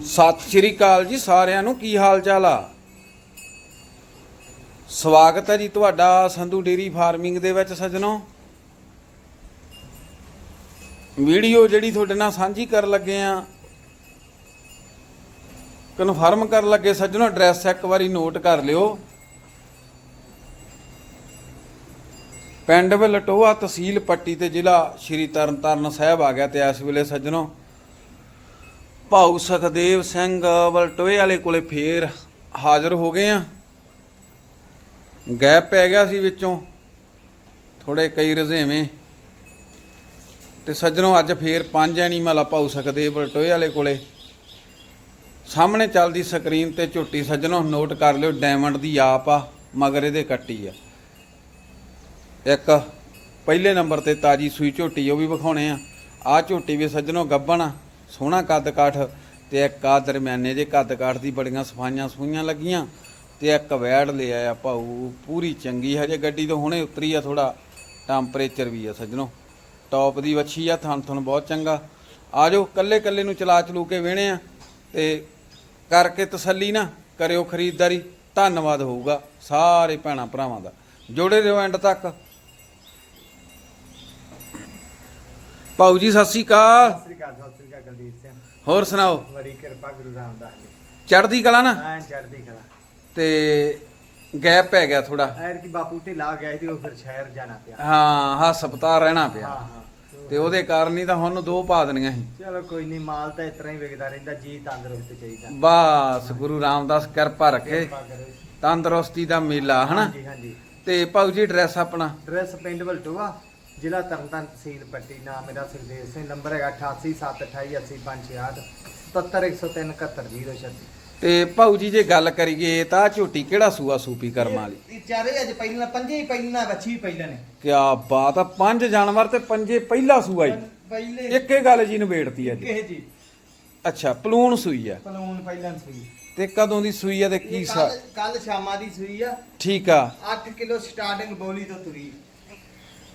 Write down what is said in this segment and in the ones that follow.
ਸਤਿ ਸ਼੍ਰੀ ਅਕਾਲ ਜੀ ਸਾਰਿਆਂ ਨੂੰ, ਕੀ ਹਾਲ ਚਾਲ ਆ? ਸਵਾਗਤ ਹੈ ਜੀ ਤੁਹਾਡਾ ਸੰਧੂ ਡੇਰੀ ਫਾਰਮਿੰਗ ਦੇ ਵਿੱਚ ਸੱਜਣੋ। ਵੀਡੀਓ ਜਿਹੜੀ ਤੁਹਾਡੇ ਨਾਲ ਸਾਂਝੀ ਕਰਨ ਲੱਗੇ ਆ, ਕਨਫਰਮ ਕਰਨ ਲੱਗੇ ਸੱਜਣੋ, ਐਡਰੈਸ ਇੱਕ ਵਾਰੀ ਨੋਟ ਕਰ ਲਿਓ। ਪਿੰਡ ਵਲਟੋਆ ਤਹਿਸੀਲ ਪੱਟੀ ਤੇ ਜ਼ਿਲ੍ਹਾ ਸ਼੍ਰੀ ਤਰਨਤਾਰਨ ਸਾਹਿਬ ਆ ਗਿਆ ਤੇ ਇਸ ਵੇਲੇ ਸੱਜਣੋ ਭਾਊ ਸੁਖਦੇਵ ਸਿੰਘ ਵਲਟੋਏ ਵਾਲੇ ਕੋਲੇ ਫੇਰ ਹਾਜ਼ਰ ਹੋ ਗਏ ਆ। ਗੈਪ ਪੈ ਗਿਆ ਸੀ ਵਿੱਚੋਂ ਥੋੜੇ ਕਈ ਰਜ਼ੇਵੇਂ ਤੇ ਸੱਜਣੋ ਅੱਜ ਫੇਰ ਪੰਜ ਐਨੀਮਲ ਆ ਭਾਊ ਸੁਖਦੇਵ ਵਲਟੋਏ ਵਾਲੇ ਕੋਲੇ। ਸਾਹਮਣੇ ਚੱਲਦੀ ਸਕਰੀਨ ਤੇ ਝੋਟੀ ਸੱਜਣੋ ਨੋਟ ਕਰ ਲਿਓ ਡਾਇਮੰਡ ਦੀ ਆਪ ਆ, ਮਗਰ ਇਹਦੇ ਕੱਟੀ ਆ। ਇੱਕ, ਪਹਿਲੇ ਨੰਬਰ ਤੇ ਤਾਜੀ ਸੂਈ ਝੋਟੀ, ਉਹ ਵੀ ਵਿਖਾਉਣੇ ਆ। ਆ ਝੋਟੀ ਵੀ ਸੱਜਣੋ ਗੱਬਣ ਆ। ਸੋਹਣਾ ਕੱਦ ਕਾਠ ਤੇ ਇੱਕ ਆ ਦਰਮਿਆਨੇ ਜੇ ਕੱਦ ਕਾਠ ਦੀ ਬੜੀਆਂ ਸਫਾਈਆਂ ਸੂਈਆਂ ਲੱਗੀਆਂ ਤੇ ਇੱਕ ਵੈੜ ਲੈ ਆਇਆ ਭਾਊ, ਪੂਰੀ ਚੰਗੀ ਹਜੇ ਗੱਡੀ ਤੋਂ ਹੁਣੇ ਉਤਰੀ ਆ ਥੋੜਾ ਟੈਂਪਰੇਚਰ ਵੀ ਆ ਸੱਜਣੋ। ਟੌਪ ਦੀ ਵੱਛੀ ਆ, ਥਣ ਥਣ ਬਹੁਤ ਚੰਗਾ। ਆਜੋ, ਕੱਲੇ ਕੱਲੇ ਨੂੰ ਚਲਾ ਚਲੂ ਕੇ ਵੇਣੇ ਆ ਤੇ ਕਰਕੇ ਤਸੱਲੀ ਨਾ ਕਰਿਓ ਖਰੀਦਦਾਰੀ, ਧੰਨਵਾਦ ਹੋਊਗਾ ਸਾਰੇ ਭੈਣਾਂ ਭਰਾਵਾਂ ਦਾ। ਜੋੜੇ ਰਹੋ ਐਂਡ ਤੱਕ। ਭਾਊ ਜੀ ਸਤਿ ਸ੍ਰੀ ਅਕਾਲ, ਸਤਿ ਸ੍ਰੀ ਅਕਾਲ। ਕੁਲਦੀਪ ਸਿੰਘ। ਹੋਰ ਸੁਣਾਓ? ਬੜੀ ਕਿਰਪਾ ਗੁਰੂ ਰਾਮਦਾਸ ਜੀ ਚੜ੍ਹਦੀ ਕਲਾ ਨਾ? ਐਨ ਚੜ੍ਹਦੀ ਕਲਾ। ਤੇ ਗੈਪ ਪੈ ਗਿਆ ਥੋੜਾ ਐਰ ਕੀ ਬਾਪੂ ਢਿੱਲਾ ਗਿਆ ਸੀ ਉਹ ਫਿਰ ਸ਼ਹਿਰ ਜਾਣਾ ਪਿਆ। ਹਾਂ ਹਸਪਤਾਲ ਰਹਿਣਾ ਹਾਂ ਪਿਆ। ਹਾਂ ਤੇ ਉਹਦੇ ਕਾਰਨ ਹੀ ਤਾਂ ਹੁਣ ਦੋ ਪਾ ਦੇਣੀਆਂ ਸੀ। ਚਲੋ ਕੋਈ ਨਹੀਂ ਮਾਲ ਤਾਂ ਇਸ ਤਰ੍ਹਾਂ ਹੀ ਵਿਕਦਾ ਰਹਿੰਦਾ ਜੀ ਤੰਦਰੁਸਤ ਚਾਹੀਦਾ। ਬਸ ਗੁਰੂ ਰਾਮਦਾਸ ਕਿਰਪਾ ਰੱਖੇ। ਕਿਰਪਾ ਕਰੋ। ਤੰਦਰੁਸਤੀ ਦਾ ਮੇਲਾ ਹਨਾ? ਹਾਂਜੀ ਹਾਂਜੀ। ਤੇ ਭਾਊ ਜੀ ਐਡਰੈਸ ਆਪਣਾ? ਡਰੈਸ ਪਿੰਡ ਵਲਟੋਆ ਜ਼ਿਲ੍ਹਾ ਤਰਨਤਾਰਨ ਤਹਿਸੀਲ ਪੱਟੀ ਨਾਮ ਮੇਰਾ ਸੁਖਦੇਵ ਸਿੰਘ ਨੰਬਰ ਹੈਗਾ 8872288568 70103 ਤੇ ਭਾਊ ਜੀ ਜੇ ਗੱਲ ਕਰੀਏ ਤਾਂ ਝੋਟੀ ਕਿਹੜਾ ਸੂਆ ਸੂਪੀ ਕਰਮ ਵਾਲੀ? ਇਹ ਚਾਰੇ ਅੱਜ ਪਹਿਲਾਂ ਪੰਜੇ ਹੀ ਪਹਿਲਾਂ ਵੱਛੀ ਪਹਿਲਾਂ ਨੇ। ਕਿਆ ਬਾਤ ਆ ਪੰਜ ਜਾਨਵਰ ਤੇ ਪੰਜੇ ਪਹਿਲਾ ਸੂਆ ਹੀ। ਪਹਿਲੇ। ਇੱਕੇ ਗੱਲ ਜੀ ਨਿਬੇੜਤੀ ਅੱਜ। ਜੀ। ਅੱਛਾ ਪਲੂਣ ਸੂਈ ਆ। ਪਲੂਨ ਪਹਿਲਾਂ ਸੂਈ। ਤੇ ਕਦੋਂ ਦੀ ਸੂਈ ਆ ਤੇ ਕੀ ਸਾ ਕੱਲ ਸ਼ਾਮਾਂ ਦੀ ਸੂਈ ਆ। ਠੀਕ ਆ। 8 ਕਿਲੋ ਸਟਾਰਟਿੰਗ ਬੋਲੀ ਤੋਂ ਤੁਰੀ।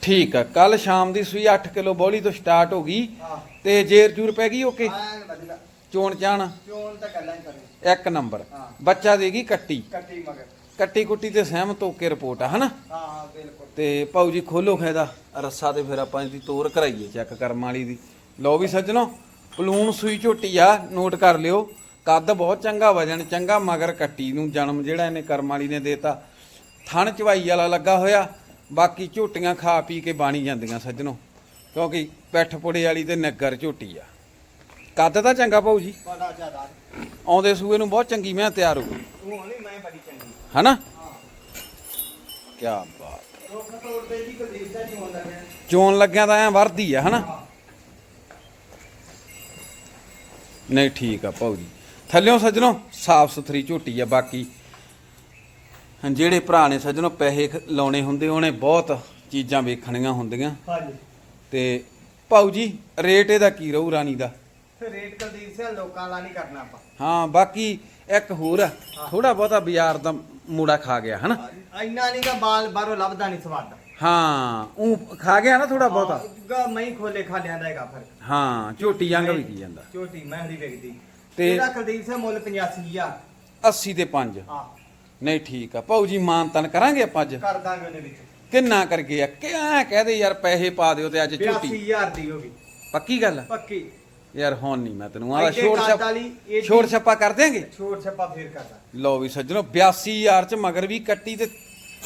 ਠੀਕ ਆ ਕੱਲ ਸ਼ਾਮ ਦੀ ਸੂਈ 8 ਕਿਲੋ ਬੋਲੀ ਤੋਂ ਸਟਾਰਟ ਹੋ ਗਈ ਹਾਂ। ਤੇ ਜੇਰ ਜੂਰ ਪੈ ਗਈ ਓਕੇ? ਐਨ ਵਧੀਆ। ਚੋਣ ਚਾਣ? ਚੋਣ ਤਾਂ ਗੱਲਾਂ ਹੀ ਕਰੇ ਇੱਕ ਨੰਬਰ। ਹਾਂ। ਬੱਚਾ ਦੇਗੀ ਕੱਟੀ। ਕੱਟੀ ਮਗਰ। ਕੱਟੀ ਕੁੱਟੀ ਤੇ ਸਹਿਮਤ ਹੋ ਕੇ ਰਿਪੋਰਟ ਆ ਹਨਾ? ਹਾਂ ਹਾਂ ਬਿਲਕੁਲ। ਤੇ ਭਾਊ ਜੀ ਖੋਲੋ ਖੈਦਾ ਰੱਸਾ ਤੇ ਫਿਰ ਆਪਾਂ ਇਹਦੀ ਤੋਰ ਕਰਾਈਏ ਚੈੱਕ ਕਰਮ ਵਾਲੀ ਦੀ। ਲਓ ਵੀ ਸੱਜਣੋ ਪਲੂਣ ਸੂਈ ਝੋਟੀ ਆ ਨੋਟ ਕਰ ਲਿਓ। ਕੱਦ ਬਹੁਤ ਚੰਗਾ ਵਜਨ ਚੰਗਾ ਮਗਰ ਕੱਟੀ ਨੂੰ ਜਨਮ ਜਿਹੜਾ ਇਹਨੇ ਕਰਮ ਵਾਲੀ ਨੇ ਦੇਤਾ। ਥਣ ਚਵਾਈ ਵਾਲਾ ਲੱਗਾ ਹੋਇਆ। ਬਾਕੀ ਝੋਟੀਆਂ ਖਾ ਪੀ ਕੇ ਬਾਣੀ ਜਾਂਦੀਆਂ ਸੱਜਣੋ ਕਿਉਂਕਿ ਪੈਠ ਪੁੜੇ ਵਾਲੀ ਤੇ ਨਗਰ ਝੋਟੀ ਆ। ਕੱਦ ਤਾਂ ਚੰਗਾ ਭਾਊ ਜੀ। ਬੜਾ ਜ਼ਿਆਦਾ। ਆਉਂਦੇ ਸੂਏ ਨੂੰ ਬਹੁਤ ਚੰਗੀ ਮੈਂ ਤਿਆਰ ਹੋ ਗਈ। ਤੂੰ ਹੋਣੀ ਮੈਂ ਬੜੀ ਚੰਗੀ। ਹਨਾ? ਹਾਂ। ਕੀ ਬਾਤ। ਰੋਕ ਤੋੜ ਦੇ ਜੀ ਕੁਲਦੀਪ ਦਾ ਜੀ ਹੋਣ ਲੱਗਿਆ ਚੋਣ ਲੱਗਿਆ ਤਾਂ ਐ ਵਰਦੀ ਆ ਹਨਾ? ਨਹੀਂ ਠੀਕ ਆ ਭਾਊ ਜੀ। ਥੱਲਿਓਂ ਸੱਜਣੋ ਸਾਫ਼ ਸੁਥਰੀ ਝੋਟੀ ਆ ਬਾਕੀ ਜਿਹੜੇ ਭਰਾ ਨੇ ਸੱਜਣੋ ਪੈਸੇ ਖ- ਲਾਉਣੇ ਹੁੰਦੇ ਉਹਨੇ ਬਹੁਤ ਚੀਜ਼ਾਂ ਵੇਖਣੀਆਂ ਹੁੰਦੀਆਂ। ਹਾਂਜੀ। ਤੇ ਭਾਊ ਜੀ ਰੇਟ ਇਹਦਾ ਕੀ ਰਹੂ ਰਾਣੀ ਦਾ? ਫਿਰ ਰੇਟ ਕੁਲਦੀਪ ਸਿੰਘ ਲੋਕਾਂ ਵਾਲਾ ਨਹੀਂ ਕਰਨਾ ਆਪਾਂ। ਹਾਂ ਬਾਕੀ ਇੱਕ ਹੋਰ ਆ ਥੋੜਾ ਬਹੁਤਾ ਬਾਜ਼ਾਰ ਦਾ ਮੂੜਾ ਖਾ ਗਿਆ ਹਨਾ? ਇੰਨਾ ਨਹੀਂ ਗਾ ਬਾਲ ਬਾਹਰੋਂ ਲੱਭਦਾ ਨਹੀਂ ਸਵਾਦ। ਹਾਂ ਉਹ ਖਾ ਗਿਆ ਨਾ ਥੋੜਾ ਬਹੁਤਾ? ਗਾ ਮੈਂ ਖੋਲੇ ਖਾਲਿਆਂ ਦਾ ਹੈਗਾ ਫ਼ਰਕ। ਹਾਂ ਝੋਟੀ ਜੰਗ ਵੀ ਕੀ ਜਾਂਦਾ। ਝੋਟੀ ਮਹਿੰਦੀ ਵਿਕਦੀ। ਤੇ- ਇਹਦਾ ਕੁਲਦੀਪ ਸਿੰਘ ਮੁੱਲ 85000 80 ਤੇ 5 ਹਾਂ। ਨਹੀਂ ਠੀਕ ਆ। ਭਾਊ ਜੀ ਮਾਨ ਤਨ ਕਰਾਂਗੇ ਆਪਾਂ ਅੱਜ? ਕਰ ਦਾਂਗੇ ਉਹਦੇ ਵਿੱਚ। ਕਿੰਨਾ ਕਰ ਗਿਆ ਕਿਆ ਕਹਦੇ ਯਾਰ ਪੈਸੇ ਪਾ ਦਿਓ ਤੇ ਅੱਜ ਝੋਟੀ 82000 ਦੀ ਹੋ ਗਈ। ਪੱਕੀ ਗੱਲ ਆ? ਪੱਕੀ। ਯਾਰ ਹੁਣ ਨਹੀਂ ਮੈਂ ਤੈਨੂੰ ਆਹ ਛੋੜ ਛੱਪ ਛੋੜ ਛੱਪਾ ਕਰ ਦਿਆਂਗੇ? ਛੋਟ ਛੱਪਾ ਫੇਰ ਕਰਦਾ ਲਓ ਵੀ ਸੱਜਣੋ 82000 ਚ ਮਗਰ ਵੀ ਕੱਟੀ ਤੇ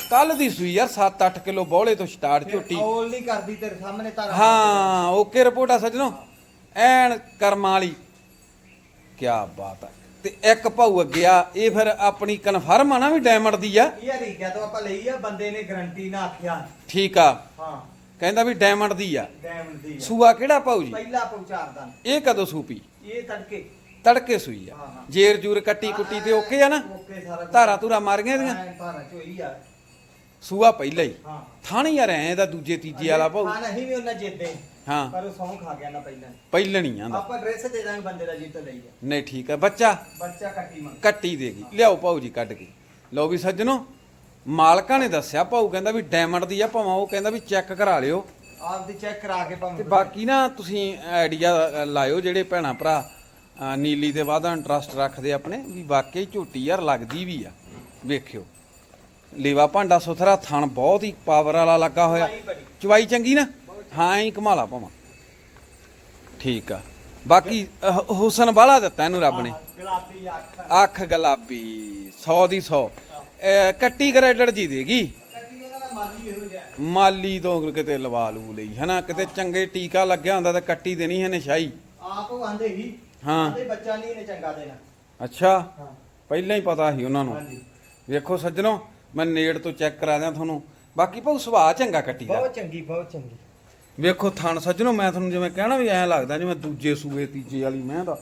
ਕੱਲ ਦੀ ਸੂਈ ਯਾਰ 7-8 ਕਿਲੋ ਬੋਲੇ ਤੋਂ ਸਟਾਰਟ ਝੋਟੀ ਔਲ ਨਹੀਂ ਕਰਦੀ ਤੇਰੇ ਸਾਹਮਣੇ ਤਾਂ ਹਾਂ ਓਕੇ ਰਿਪੋਰਟ ਆ ਸੱਜਣੋ। ਐਨ ਕਰਮਾਂ ਵਾਲੀ। ਕੀ ਬਾਤ ਆ। ਤੇ ਇੱਕ ਭਾਊ ਅੱਗੇ ਆ ਇਹ ਫਿਰ ਆਪਣੀ ਕਨਫਰਮ ਆ ਨਾ ਵੀ ਡਾਇਮੰਡ ਦੀ ਆ? ਇਹ ਰੀਕਿਆ ਤੋਂ ਆਪਾਂ ਲਈ ਆ ਬੰਦੇ ਨੇ ਗਰੰਟੀ ਨਾ ਆਖਿਆ। ਠੀਕ ਆ। ਹਾਂ। ਕਹਿੰਦਾ ਵੀ ਡਾਇਮੰਡ ਦੀ ਆ। ਡੈਮਨ ਦੀ ਆ। ਸੂਆ ਕਿਹੜਾ ਭਾਊ ਜੀ? ਪਹਿਲਾ ਪਹੁੰਚਾਰਦਾ ਇਹ ਕਦੋਂ ਸੂਪੀ? ਇਹ ਤੜਕੇ। ਤੜਕੇ ਸੂਈ ਆ। ਹਾਂ, ਹਾਂ। ਜੇਰ ਜੂਰ ਕੱਟੀ ਕੁੱਟੀ ਤੇ ਓਕੇ ਆ ਨਾ? ਓਕੇ ਸਾਰਾ ਕੁਛ। ਧਾਰਾ ਧੂਰਾ ਮਾਰੀਆਂ ਇਹਦੀਆਂ? ਐਨ ਧਾਰਾ ਚੋਈ ਆ। ਸੂਆ ਪਹਿਲਾਂ ਹੀ। ਹਾਂ। ਥਾਣੀ ਯਾਰ ਐ ਦਾ ਦੂਜੇ ਤੀਜੇ ਵਾਲਾ ਭਾਊ ਹਾਂ ਨਹੀਂ ਵੀ ਉਹਨਾਂ ਜਿੱਦੇ। ਹਾਂ। ਪਰ ਉਹ ਸੌਂ ਖਾ ਗਿਆ ਨਾ ਪਹਿਲਾਂ। ਪਹਿਲਾਂ ਨਹੀਂ ਆਂਦਾ। ਆਪਾਂ ਡਰੈਸ ਦੇ ਦਾਂਗੇ ਬੰਦੇ ਦਾ ਜਿੱਤ ਲਈ ਨਹੀਂ ਠੀਕ ਆ। ਬੱਚਾ? ਬੱਚਾ ਕੱਟੀ ਮੰਗ। ਕੱਟੀ ਦੇਗੀ ਲਿਆਓ ਭਾਊ ਜੀ ਕੱਢ ਕੇ। ਲਓ ਵੀ ਸੱਜਣੋ ਮਾਲਕਾਂ ਨੇ ਦੱਸਿਆ ਭਾਊ ਕਹਿੰਦਾ ਵੀ ਡਾਇਮੰਡ ਦੀ ਆ ਭਾਵੇਂ ਉਹ ਕਹਿੰਦਾ ਵੀ ਚੈੱਕ ਕਰਾ ਲਿਓ। ਆਪ ਦੀ ਚੈੱਕ ਕਰਾ ਕੇ ਤੇ ਭਾਵੇਂ ਬਾਕੀ ਨਾ ਤੁਸੀਂ ਆਈਡੀਆ ਲਾਇਓ ਜਿਹੜੇ ਭੈਣਾ ਭਰਾ ਨੀਲੀ ਤੇ ਵਾਧਾ ਇੰਟਰਸਟ ਰੱਖਦੇ ਆਪਣੇ ਵੀ ਵਾਕਈ ਝੋਟੀ ਯਾਰ ਲੱਗਦੀ ਵੀ ਆ। ਵੇਖਿਓ। ਲੇਵਾ ਭਾਂਡਾ ਸੁਥਰਾ ਥਣ ਬਹੁਤ ਹੀ ਪਾਵਰ ਵਾਲਾ ਲੱਗਾ ਹੋਇਆ। ਚਵਾਈ ਚੰਗੀ ਨਾ? ਹਾਂ ਹੀ ਕਮਾਲਾ ਭਾਵਾਂ। ਠੀਕ ਆ। ਬਾਕੀ ਹੁਸਨ ਬਾਲਾ ਦਿੱਤਾ ਇਹਨੂੰ ਰੱਬ ਨੇ। ਗੁਲਾਬੀ ਅੱਖ ਅੱਖ ਗੁਲਾਬੀ 100 ਦੀ 100 ਕੱਟੀ ਗ੍ਰੇਡਡ ਜੀ ਦੇਗੀ ਮਾਲੀ ਤੋਂ ਕਿਤੇ ਲਵਾ ਲੂ ਲਈ ਹਨਾ? ਕਿਤੇ ਚੰਗੇ ਟੀਕਾ ਲੱਗਿਆ ਹੁੰਦਾ ਤਾਂ ਕੱਟੀ ਦੇਣੀ ਇਹਨੇ ਸ਼ਾਹੀ ਆਪ ਉਹ ਆਂਦੇ ਹੀ ਹਾਂ। ਆਂਦੇ ਬੱਚਾ ਨਹੀਂ ਇਹਨੇ ਚੰਗਾ ਦੇਣਾ। ਅੱਛਾ। ਹਾਂ। ਪਹਿਲਾਂ ਹੀ ਪਤਾ ਸੀ ਉਹਨਾਂ ਨੂੰ। ਵੇਖੋ ਸੱਜਣੋ ਮੈਂ ਨੇੜ ਤੋਂ ਚੈੱਕ ਕਰਾ ਦਿਆਂ ਤੁਹਾਨੂੰ। ਬਾਕੀ ਭਾਉ ਸੁਭਾਅ ਚੰਗਾ ਕੱਟੀ ਦਾ। ਬਹੁਤ ਚੰਗੀ ਬਹੁਤ ਚੰਗੀ। ਵੇਖੋ ਥਣ ਸੱਜਣੋ ਮੈਂ ਤੁਹਾਨੂੰ ਜਿਵੇਂ ਕਹਿਣਾ ਵੀ ਐਂ ਲੱਗਦਾ ਜਿਵੇਂ ਦੂਜੇ ਸੂਏ ਤੀਜੇ ਵਾਲੀ ਮੈਂ ਦਾ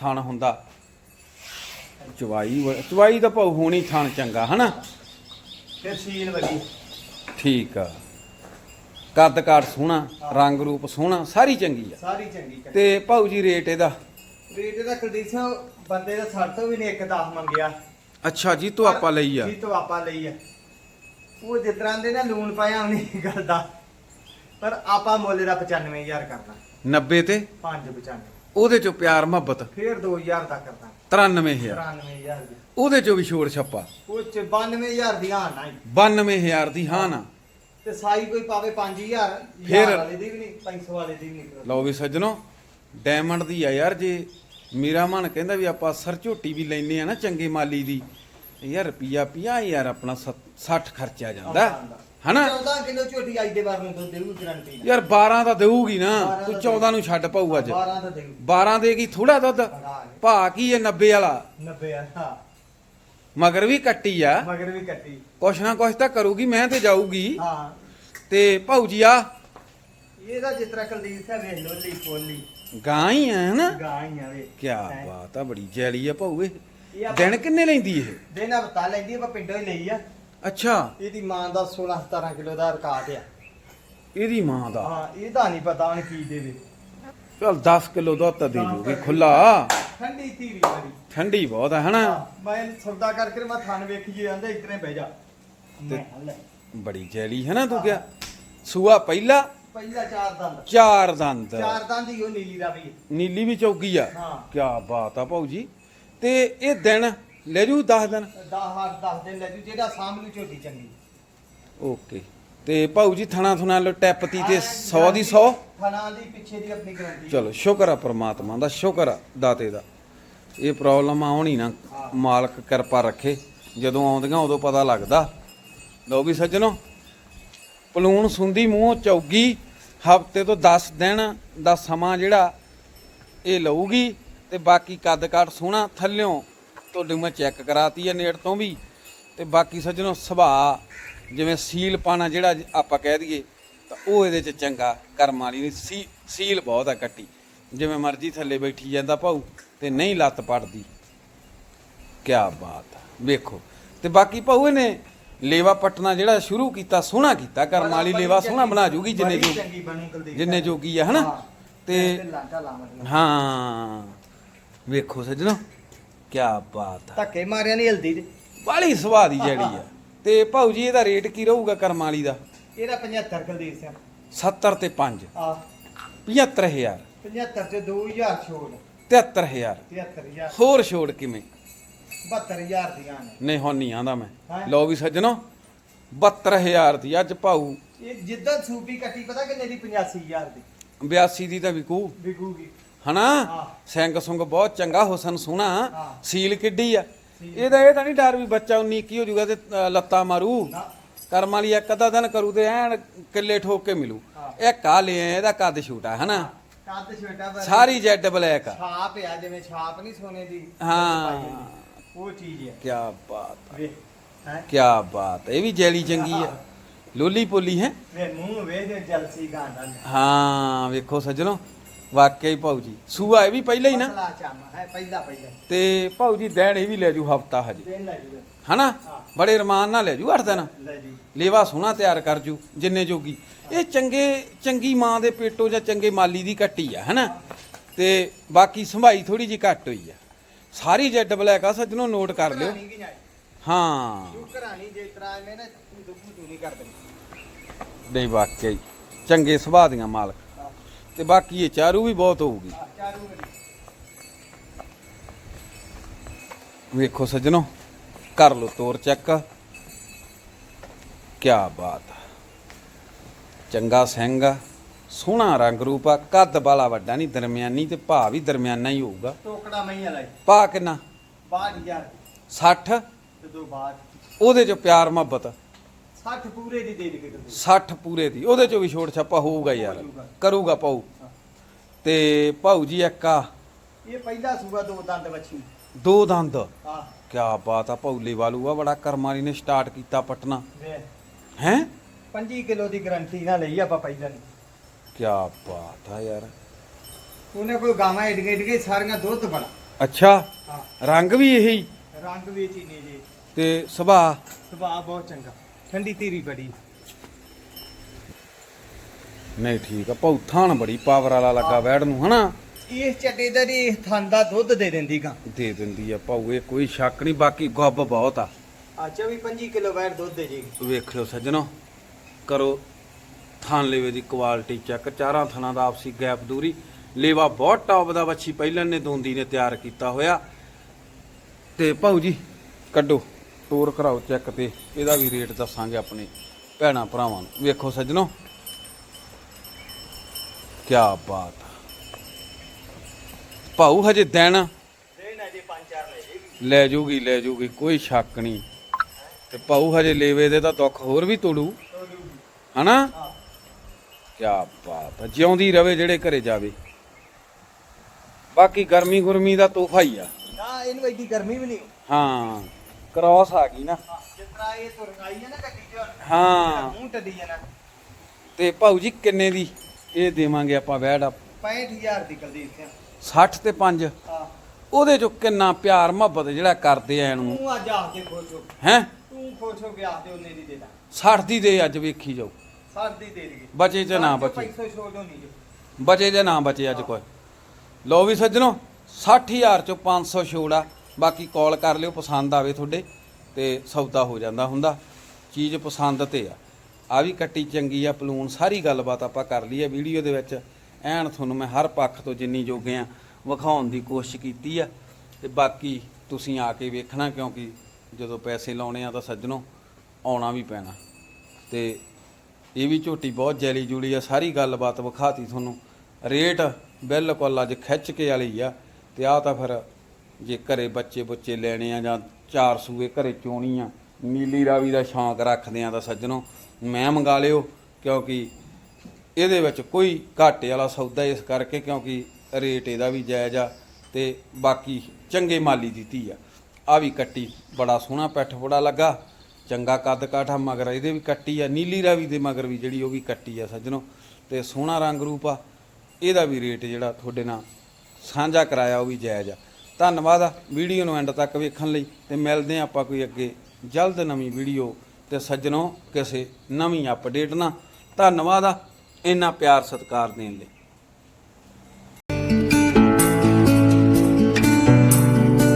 ਥਣ ਹੁੰਦਾ। ਚਵਾਈ ਚਵਾਈ ਤਾਂ ਭਾਉ ਹੋਣੀ ਥਣ ਚੰਗਾ ਹਨਾ? ਤੇ ਸੀਲ ਵਗੀ ਠੀਕ ਆ। ਕੱਦ ਕਾਠ ਸੋਹਣਾ ਰੰਗ ਰੂਪ ਸੋਹਣਾ ਸਾਰੀ ਚੰਗੀ ਆ। ਸਾਰੀ ਚੰਗੀ ਤੇ ਭਾਉ ਜੀ ਰੇਟ ਇਹਦਾ? ਰੇਟ ਦਾ ਕੁਲਦੀਪ ਸਿੰਘ ਬੰਦੇ ਦਾ ਸਾਡੇ ਤੋਂ ਵੀ ਨੇ ਇੱਕ 10 ਮੰਗਿਆ। ਅੱਛਾ ਜੀ ਤੋਂ ਆਪਾਂ ਲਈ ਆ। ਜੀ ਤੋਂ ਆਪਾਂ ਲਈ ਆ। ਉਹ ਜਿਸ ਤਰ੍ਹਾਂ ਦੇ ਨਾ ਲੂਣ ਪਾਇਆ ਉਹਨੇ ਗੱਲ ਦਾ ਪਰ ਆਪਾਂ ਮੁੱਲ ਦਾ 95000 ਕਰਨਾ। 90 ਤੇ? 595 ਉਹਦੇ ਚੋਂ ਪਿਆਰ ਮੁਹੱਬਤ? ਫੇਰ 2000 ਦਾ ਕਰਨਾ 93000 93000 ਦੀ। ਉਹਦੇ ਚੋਂ ਵੀ ਛੋੜ ਛੱਪਾ। ਉਹ ਚ 92000 ਦੀ ਹਾਂ ਨਾ 92000 ਦੀ ਹਾਂ ਨਾ ਤੇ ਸਾਈ ਕੋਈ ਪਾਵੇ 5000 ਫੇਰ- ਵਾਲੇ ਦੀ ਵੀ ਨਹੀਂ 500 ਵਾਲੇ ਦੀ ਵੀ ਨਹੀਂ। ਲਓ ਵੀ ਸੱਜਣੋ ਡਾਇਮੰਡ ਦੀ ਆ ਯਾਰ ਜੇ। ਮੇਰਾ ਮਨ ਕਹਿੰਦਾ ਵੀ ਆਪਾਂ ਸਰ ਝੋਟੀ ਵੀ ਲੈਨੇ ਆ ਨਾ ਚੰਗੇ ਮਾਲੀ ਦੀ। ਯਾਰ ਰੁਪਿਆ 50000 ਆਪਣਾ 60 ਖਰਚਿਆ ਜਾਂਦਾ। ਹਨਾ? 14 ਕਿਲੋ ਝੋਟੀ ਅੱਜ ਦੇ ਵਾਰ ਨੂੰ ਦੁੱਧ ਦੇਊ ਗਰੰਟੀ ਨਾਲ ਯਾਰ 12 ਤਾਂ ਦੇਊਗੀ ਨਾ। 12 ਤੂੰ ਤਾਂ 14 ਨੂੰ ਛੱਡ ਪਾਊ ਅੱਜ। 12 ਤਾਂ ਦੇਊ 12 ਦੇਗੀ ਥੋੜਾ ਦੁੱਧ। ਭਾ ਕੀ ਹੈ 90 ਵਾਲਾ? 90 ਆ ਹਾਂ। ਮਗਰ ਵੀ ਕੱਟੀ ਆ। ਮਗਰ ਵੀ ਕੱਟੀ। ਕੁਛ ਨਾ ਕੁਛ ਤਾਂ ਕਰੂਗੀ ਮੈਂ ਤੇ ਜਾਊਗੀ। ਹਾਂ। ਤੇ ਭਾਊ ਜੀ ਆ। ਇਹਦਾ ਜਿਸ ਤਰ੍ਹਾਂ ਕੁਲਦੀਪ ਸਿੰਘ ਵੇਖ ਲੋ ਲਈ ਫੋਲੀ ਗਾਂ ਹੀ ਆ ਹਨਾ? ਗਾਂ ਹੀ ਆਵੇ ਕੀ ਬਾਤ ਆ ਬੜੀ ਜੈਲੀ ਆ ਭਾਊ ਇਹ ਇਹ ਆਪਾਂ- ਦਿਨ ਕਿੰਨੇ ਲੈਂਦੀ ਇਹ? ਦਿਨ ਬਤਾ ਲੈਂਦੀ ਆਪਾਂ ਪਿੰਡੋਂ ਹੀ ਲਈ ਆ। ਅੱਛਾ। ਇਹਦੀ ਮਾਂ ਦਾ 16 17 ਕਿਲੋ ਦਾ ਰਿਕਾਰਡ ਆ। ਇਹਦੀ ਮਾਂ ਦਾ? ਹਾਂ ਇਹਦਾ ਨਹੀਂ ਪਤਾ ਉਹਨੇ ਕੀ ਦੇਵੇ ਚਲ 10 ਕਿਲੋ ਦੁੱਧ ਤਾਂ ਦੇ ਜੂਗੀ ਖੁੱਲਾ ਠੰਡੀ ਧੀਰੀ ਵਾਲੀ ਠੰਡੀ ਬਹੁਤ ਹੈ ਹਨਾ? ਮੈਂ ਸੌਦਾ ਕਰਕੇ ਮੈਂ ਥਣ ਵੇਖੀ ਜੇ ਆਂਦਾ ਇਤਨੇ ਬਹਿ ਜਾ। ਮੈਂ ਲੈ। ਬੜੀ ਜੈਲੀ ਹੈ ਨਾ ਤੂੰ ਕਿਹਾ? ਸੂਆ ਪਹਿਲਾ ਪਹਿਲਾ ਚਾਰ ਦੰਦ। ਚਾਰ ਦੰਦ। ਚਾਰ ਦੰਦ ਹੀ ਉਹ ਨੀਲੀ ਦਾ ਵੀ। ਨੀਲੀ ਵੀ ਚੌਗੀ ਆ? ਹਾਂ। ਕੀ ਬਾਤ ਆ ਭਾਊ ਜੀ। ਤੇ ਇਹ ਦਿਨ ਲੈ ਜੂ 10 ਦਿਨ? 10 8 10 ਦਿਨ ਲੈ ਜੂ ਜਿਹੜਾ ਸਾਹਮਣੇ ਝੋਟੀ ਚੰਗੀ। ਓਕੇ। ਤੇ ਭਾਊ ਜੀ ਥਣਾ ਥੁਣਾ ਲੋ ਟੈਪਤੀ ਤੇ 100 ਦੀ 100 ਥਣਾ ਦੀ ਪਿੱਛੇ ਦੀ ਆਪਣੀ ਗਰੰਟੀ। ਚਲੋ ਸ਼ੁਕਰ ਆ ਪ੍ਰਮਾਤਮਾ ਦਾ ਸ਼ੁਕਰ ਆ ਦਾਤੇ ਦਾ। ਇਹ ਪ੍ਰੋਬਲਮ ਆਉਣੀ ਨਾ। ਮਾਲਕ ਕਿਰਪਾ ਰੱਖੇ। ਜਦੋਂ ਆਉਂਦੀਆਂ ਉਦੋਂ ਪਤਾ ਲੱਗਦਾ। ਲਓ ਵੀ ਸੱਜਣੋ ਪਲੂਣ ਸੁੰਦੀ ਮੂੰਹ ਚੌਗੀ, ਹਫ਼ਤੇ ਤੋਂ 10 ਦਿਨ ਦਾ ਸਮਾਂ ਜਿਹੜਾ ਇਹ ਲਊਗੀ ਤੇ ਬਾਕੀ ਕੱਦ ਕਾਟ ਸੋਹਣਾ ਥੱਲਿਓਂ ਤੁਹਾਡੇ ਮੈਂ ਚੈੱਕ ਕਰਾਤੀ ਹੈ ਨੇੜ ਤੋਂ ਵੀ ਤੇ ਬਾਕੀ ਸੱਜਣੋ ਸੁਭਾਅ, ਜਿਵੇਂ ਸੀਲ ਪਾਣਾ ਜਿਹੜਾ ਆਪਾਂ ਕਹਿ ਦਈਏ, ਤਾਂ ਉਹ ਇਹਦੇ ਚ ਚੰਗਾ ਕਰਮ ਵਾਲੀ ਸੀ, ਸੀਲ ਬਹੁਤ ਆ ਕੱਟੀ। ਜਿਵੇਂ ਮਰਜ਼ੀ ਥੱਲੇ ਬੈਠੀ ਜਾਂਦਾ ਭਾਊ ਤੇ ਨਹੀਂ ਲੱਤ ਪੜਦੀ। ਕੀ ਬਾਤ ਵੇਖੋ। ਤੇ ਬਾਕੀ ਭਾਊ ਇਹਨੇ ਲੇਵਾ ਪਟਨਾ ਜਿਹੜਾ ਸ਼ੁਰੂ ਕੀਤਾ ਸੋਹਣਾ ਕੀਤਾ ਕਰਮ ਵਾਲੀ ਲੇਵਾ ਸੋਹਣਾ ਬਣਾ ਜੂਗੀ ਜਿੰਨੇ ਬੜੀ ਜੋ ਚੰਗੀ ਬਣੂ ਕੁਲਦੀਪ ਜਿੰਨੇ ਜੋਗੀ ਆ ਹਨਾ। ਤੇ ਲਾਂਟਾ ਹਾਂ ਵੇਖੋ ਸੱਜਣੋ ਕੀ ਬਾਤ ਆ। ਧੱਕੇ ਮਾਰਿਆ ਨਹੀਂ ਹਲਦੀ ਤੇ ਬਾਲੀ ਸਵਾਦ ਦੀ ਜਿਹੜੀ ਆ। ਤੇ ਭਾਊ ਜੀ ਇਹਦਾ ਰੇਟ ਕੀ ਰਹੂਗਾ ਕਰਮ ਵਾਲੀ ਦਾ? ਇਹਦਾ 75 ਕੁਲਦੀਪ ਸਿੰਘ। 70 ਤੇ 5 ਆ 75000 75 ਤੇ 2000 ਛੋੜ। 73000 73000 ਹੋਰ ਛੋੜ ਕਿਵੇਂ? 72000 ਦੀਆਂ ਨੇ। ਨਹੀਂ ਹੁਣ ਨਹੀਂ ਆਂਦਾ ਮੈਂ? ਲਓ ਵੀ ਸੱਜਣੋ 72000 ਦੀ ਅੱਜ ਭਾਊ ਇਹ ਜਿੱਦਾਂ ਸੂਪੀ ਕੱਟੀ ਪਤਾ ਕਿੰਨੇ ਦੀ? 85000 ਦੀ। 82 ਦੀ ਤਾਂ ਵਿਕੂ। ਵਿਕੂਗੀ। ਹਨਾ। ਸਿੰਘ ਸੁੰਗ ਬਹੁਤ ਚੰਗਾ ਹੁਸਨ ਸੋਹਣਾ। ਸੀਲ ਕਿੱਡੀ ਆ। ਇਹਦਾ ਇਹ ਤਾਂ ਨਹੀਂ ਡਰ ਵੀ ਬੱਚਾ 19 ਕੀ ਹੋ ਜਾਊਗਾ ਤੇ ਲੱਤਾਂ ਮਾਰੂ। ਕਰਮ ਵਾਲੀ ਇੱਕ ਅੱਧਾ ਦਿਨ ਕਰੂ ਤੇ ਐਨ ਕਿੱਲੇ ਠੋਕ ਕੇ ਮਿਲੂ। ਇਹ ਕਾ ਲਿਆ ਇਹਦਾ ਕੱਦ ਛੋਟਾ ਹਨਾ? ਕੱਦ ਛੋਟਾ ਸਾਰੀ ਜੈਡ ਬਲੈਕ ਆ। ਛਾਪ ਆ ਜਿਵੇਂ ਛਾਪ ਨਹੀਂ ਸੋਨੇ ਦੀ। ਹਾਂ। ਉਹ ਚੀਜ਼ ਹੈ। ਕੀ ਬਾਤ ਵੇ ਹੈ? ਕੀ ਬਾਤ ਇਹ ਵੀ ਜੈਲੀ ਚੰਗੀ ਆ ਲੋਲੀ ਪੋਲੀ ਹੈ। ਵੇ ਮੂੰਹ ਵੇ ਜੇ ਜਲਸੀ ਗਾਂਦਾ ਹਾਂ ਵੇਖੋ ਸੱਜਣੋ ਵਾਕਈ ਭਾਊ ਜੀ। ਸੂਆ ਇਹ ਵੀ ਪਹਿਲਾਂ ਹੀ ਨਾ। ਪਤਲਾ ਚਾਮਾ ਹੈ ਪਹਿਲਾ ਪਹਿਲਾ। ਤੇ ਭਾਊ ਜੀ ਦੇਣ ਇਹ ਵੀ ਲੈ ਜੂ ਹਫਤਾ ਹਜੇ। ਦੇਣ ਹਨਾ। ਬੜੇ ਰਮਾਨ ਨਾਲ ਲੈ ਜੂ ਅੱਠ ਦਿਨ। ਲੈ ਜੀ। ਲੇਵਾ ਸੋਹਣਾ ਤਿਆਰ ਕਰ ਜੂ ਜਿੰਨੇ ਜੋਗੀ। ਇਹ ਚੰਗੇ ਚੰਗੀ ਮਾਂ ਦੇ ਪੇਟੋਂ ਜਾਂ ਚੰਗੇ ਮਾਲੀ ਦੀ ਕੱਟੀ ਆ ਹਨਾ? ਤੇ ਬਾਕੀ ਸੰਭਾਈ ਥੋੜੀ ਜੀ ਘੱਟ ਹੋਈ ਆ। ਸਾਰੀ ਜੈਡ ਬਲੈਕ ਆ ਸੱਜਣੋ ਨੋਟ ਕਰ ਲਿਓ। ਕੀ ਹਾਂ। ਕਰਾਣੀ ਜੇ ਤਰਾ ਐਵੇਂ ਨਾ ਦੁੱਖੂ ਨਹੀਂ ਕਰ ਦੇਣੀ। ਨਹੀਂ ਵਾਕਈ ਚੰਗੇ ਸੁਭਾਅ ਦੀਆਂ ਮਾਲਕ। ਤੇ ਬਾਕੀ ਇਹ ਚਾਰੂ ਵੀ ਬਹੁਤ ਹੋਊਗੀ। ਚਾਰੂ ਵੇਖੋ ਸੱਜਣੋ ਕਰ ਲੋ ਤੋਰ ਚੈੱਕ। ਕਿਆ ਬਾਤ। ਚੰਗਾ ਸਿੰਘ ਆ। ਸੋਹਣਾ ਰੰਗ ਰੂਪ ਆ ਕੱਦ ਵਾਲਾ ਵੱਡਾ ਨਹੀਂ ਦਰਮਿਆਨੀ ਤੇ ਭਾਅ ਵੀ ਦਰਮਿਆਨਾ ਹੀ ਹੋਊਗਾ। ਟੋਕੜਾ ਮਈ ਵਾਲਾ ਭਾਅ ਕਿੰਨਾ? 62000 60 ਤੇ ਦੋ ਬਾਅਦ ਉਹਦੇ ਚ ਪਿਆਰ ਮੁਹੱਬਤ। 60 ਪੂਰੇ ਦੀ ਦੇ ਦੇ ਕੇ 60 ਪੂਰੇ ਦੀ। ਉਹਦੇ ਚ ਵੀ ਛੋੜ ਛਾਪਾ ਹੋਊਗਾ ਯਾਰ। ਕਰੂਗਾ ਪਾਉ ਤੇ ਭਾਊ ਜੀ ਇੱਕ ਆ। ਇਹ ਪਹਿਲਾ ਸੂਆ ਦੋ ਦੰਦ ਵੱਛੀ ਦੋ ਦੰਦ? ਆ ਕਿਆ ਬਾਤ ਆ ਭੌਲੇ ਵਾਲੂ ਆ ਬੜਾ ਕਰਮਾਰੀ ਨੇ ਸਟਾਰਟ ਕੀਤਾ ਪਟਨਾ। ਵੇ। ਹੈ? 25 ਕਿਲੋ ਦੀ ਗਰੰਟੀ ਨਾਲ ਲਈ ਆਪਾਂ ਪਹਿਲਾਂ ਦੀ। ਕਿਆ ਬਾਤ ਆ ਯਾਰ। ਉਹਨੇ ਕੋਈ ਗਾਵਾਂ ਏਡੀਆਂ ਏਡੀਆਂ ਸਾਰੀਆਂ ਦੁੱਧ ਬੜਾ ਅੱਛਾ ਹਾਂ। ਰੰਗ ਵੀ ਇਹੀ? ਰੰਗ ਵੀ ਚੀਨੇ ਜੀ। ਤੇ ਸੁਭਾਅ? ਸੁਭਾਅ ਬਹੁਤ ਚੰਗਾ। ਠੰਡੀ ਧੀਰੀ ਬੜੀ। ਨਹੀਂ ਠੀਕ ਆ ਭੌ ਥਾਣ ਬੜੀ ਪਾਵਰ ਵਾਲਾ ਲੱਗਾ ਵੈੜ ਨੂੰ ਹਨਾ? ਇਸ ਚੱਡੇ ਦਾ ਦੀ ਥਣ ਦਾ ਦੁੱਧ ਦੇ ਦਿੰਦੀ ਗਾ। ਦੇ ਦਿੰਦੀ ਆ ਭਾਊ ਇਹ ਕੋਈ ਸ਼ੱਕ ਨਹੀਂ ਬਾਕੀ ਗੱਬ ਬਹੁਤ ਆ। ਅੱਜ ਵੀ 25 ਕਿਲੋ ਵੈਟ ਦੁੱਧ ਦੇ ਜੇਗੀ ਵੇਖਿਓ ਸੱਜਣੋ ਕਰੋ ਥਾਨ ਲੇਵੇ ਦੀ ਕੁਆਲਿਟੀ ਚੈੱਕ ਚਾਰਾਂ ਥਾਨਾਂ ਦਾ ਆਪਸੀ ਗੈਪ ਦੂਰੀ। ਲੇਵਾ ਬਹੁਤ ਟੌਪ ਦਾ ਵੱਛੀ ਪਹਿਲਾਂ ਨੇ ਦੋਂਦੀ ਨੇ ਤਿਆਰ ਕੀਤਾ ਹੋਇਆ। ਤੇ ਭਾਊ ਜੀ ਕੱਢੋ। ਟੂਰ ਕਰਾਓ ਚੈੱਕ ਤੇ। ਇਹਦਾ ਵੀ ਰੇਟ ਦੱਸਾਂਗੇ ਆਪਣੇ ਭੈਣਾ ਭਰਾਵਾਂ ਨੂੰ। ਵੇਖੋ ਸੱਜਣੋ। ਕੀ ਬਾਤ। ਭਾਊ ਹਜੇ ਦਿਨ? ਜੇ ਲੈ ਜੇਗੀ ਲੈ ਜੂਗੀ ਲੈ ਜੂਗੀ ਕੋਈ ਸ਼ੱਕ ਨਹੀਂ। ਤੇ ਭਾਊ ਹਜੇ ਲੇਵੇ ਦੇ ਤਾਂ ਦੁੱਖ ਹੋਰ ਵੀ ਤੋੜੂ। ਹਨਾ? ਹਾਂ ਕੀ ਬਾਤ ਆ ਜਿਉਂਦੀ ਰਵੇ ਜਿਹੜੇ ਘਰੇ ਜਾਵੇ। ਬਾਕੀ ਗਰਮੀ ਗੁਰਮੀ ਦਾ ਤੋਹਫਾ ਹੀ ਆ। ਨਾ ਇਹਨੂੰ ਐਡੀ ਗਰਮੀ ਵੀ ਨਹੀਂ ਹਾਂ ਕ੍ਰਾਸ ਆ ਗਈ ਨਾ। ਹਾਂ ਤਰ੍ਹਾਂ ਇਹ ਤੁਰਕਾਈ ਹੈ ਨਾ ਗੱਡੀ ਚ ਹਾਂ। ਮੂੰਹ ਟੱਡੀ ਹੈ ਨਾ ਤੇ ਭਾਊ ਜੀ ਕਿੰਨੇ ਦੀ ਇਹ ਦੇਵਾਂਗੇ ਆਪਾਂ ਵੈੜ 65000 ਦੀ ਕਲਦੀ ਇੱਥੇ। 60 ਤੇ 5 ਹਾਂ। ਉਹਦੇ ਚੋਂ ਕਿੰਨਾ ਪਿਆਰ ਮੁਹੱਬਤ ਜਿਹੜਾ ਕਰਦੇ ਆ ਇਹਨੂੰ? ਤੂੰ ਅੱਜ ਆ ਕੇ ਖੁਸ਼ ਹੋ। ਹੈ? ਤੂੰ ਹੋ ਕੇ ਆ ਤੇ ਉਹਨੇ ਦੀ ਦੇ ਦਾਂ। 60 ਦੀ ਦੇ ਅੱਜ ਵੇਖੀ ਜਾਓ। ਦੀ ਬਚੇ ਚ ਨਾ ਬਚੇ। ਪੈਸੋ ਛੋੜ ਬਚੇ ਜਾਂ ਨਾ ਬਚੇ ਅੱਜ ਕੋਈ। ਲੋ ਵੀ ਸੱਜਣੋ 60000 ਚੋਂ 500 ਛੋੜ। ਬਾਕੀ ਕਾਲ ਕਰ ਲਿਓ ਪਸੰਦ ਆਵੇ ਤੁਹਾਡੇ ਤੇ ਸੌਦਾ ਹੋ ਜਾਂਦਾ ਹੁੰਦਾ। ਚੀਜ਼ ਪਸੰਦ ਤੇ ਆ। ਆ ਵੀ ਕੱਟੀ ਚੰਗੀ ਆ ਪਲੂਨ ਸਾਰੀ ਗੱਲਬਾਤ ਆਪਾਂ ਕਰ ਲਈ ਆ ਵੀਡੀਓ ਦੇ ਵਿੱਚ। ਐਨ ਤੁਹਾਨੂੰ ਮੈਂ ਹਰ ਪੱਖ ਤੋਂ ਜਿੰਨੀ ਜੋਗੇ ਆ ਵਿਖਾਉਣ ਦੀ ਕੋਸ਼ਿਸ਼ ਕੀਤੀ ਆ। ਤੇ ਬਾਕੀ ਤੁਸੀਂ ਆ ਕੇ ਵੇਖਣਾ ਕਿਉਂਕਿ ਜਦੋਂ ਪੈਸੇ ਲਾਉਣੇ ਆ ਤਾਂ ਸੱਜਣੋ ਆਉਣਾ ਵੀ ਪੈਣਾ। ਤੇ ਇਹ ਵੀ ਝੋਟੀ ਬਹੁਤ ਜੈਲੀ ਜੂਲੀ ਆ, ਸਾਰੀ ਗੱਲਬਾਤ ਵਿਖਾਤੀ ਤੁਹਾਨੂੰ। ਰੇਟ ਬਿਲਕੁਲ ਅੱਜ ਖਿੱਚ ਕੇ ਵਾਲੀ ਆ, ਤੇ ਆ ਤਾਂ ਫਿਰ ਜੇ ਘਰੇ ਬੱਚੇ ਬੱਚੇ ਲੈਣੇ ਆ ਜਾਂ ਚਾਰ ਸੂਏ ਘਰੇ ਚੋਣੀ ਆ, ਨੀਲੀ ਰਾਵੀ ਦਾ ਸ਼ੌਂਕ ਰੱਖਦੇ ਆ ਤਾਂ ਸੱਜਣੋ, ਮੈਂ ਮੰਗਾ ਲਿਓ, ਕਿਉਂਕਿ ਇਹਦੇ ਵਿੱਚ ਕੋਈ ਘਾਟੇ ਵਾਲਾ ਸੌਦਾ ਇਸ ਕਰਕੇ ਕਿਉਂਕਿ ਰੇਟ ਇਹਦਾ ਵੀ ਜਾਇਜ਼ ਆ, ਤੇ ਬਾਕੀ ਚੰਗੇ ਮਾਲੀ ਦੀ ਧੀ ਆ। ਆ ਵੀ ਕੱਟੀ, ਬੜਾ ਸੋਹਣਾ ਪੈਠ ਬੜਾ ਲੱਗਾ। ਚੰਗਾ ਕੱਦ ਕਾਠਾ ਮਗਰ ਇਹਦੇ ਵੀ ਕੱਟੀ ਆ, ਨੀਲੀ ਰਾਵੀ ਦੇ ਮਗਰ ਵੀ ਜਿਹੜੀ ਉਹ ਵੀ ਕੱਟੀ ਆ ਸੱਜਣੋ, ਤੇ ਸੋਹਣਾ ਰੰਗ ਰੂਪ ਆ। ਇਹਦਾ ਵੀ ਰੇਟ ਜਿਹੜਾ ਤੁਹਾਡੇ ਨਾਲ ਸਾਂਝਾ ਕਰਾਇਆ ਉਹ ਵੀ ਜਾਇਜ਼ ਆ। ਧੰਨਵਾਦ ਆ ਵੀਡੀਓ ਨੂੰ ਐਂਡ ਤੱਕ ਵੇਖਣ ਲਈ, ਤੇ ਮਿਲਦੇ ਆ ਆਪਾਂ ਕੋਈ ਅੱਗੇ ਜਲਦ ਨਵੀਂ ਵੀਡੀਓ, ਤੇ ਸੱਜਣੋ ਕਿਸੇ ਨਵੀਂ ਅਪਡੇਟ ਨਾਲ। ਧੰਨਵਾਦ ਆ, ਇੰਨਾ ਪਿਆਰ ਸਤਿਕਾਰ ਦੇਣ ਲਈ।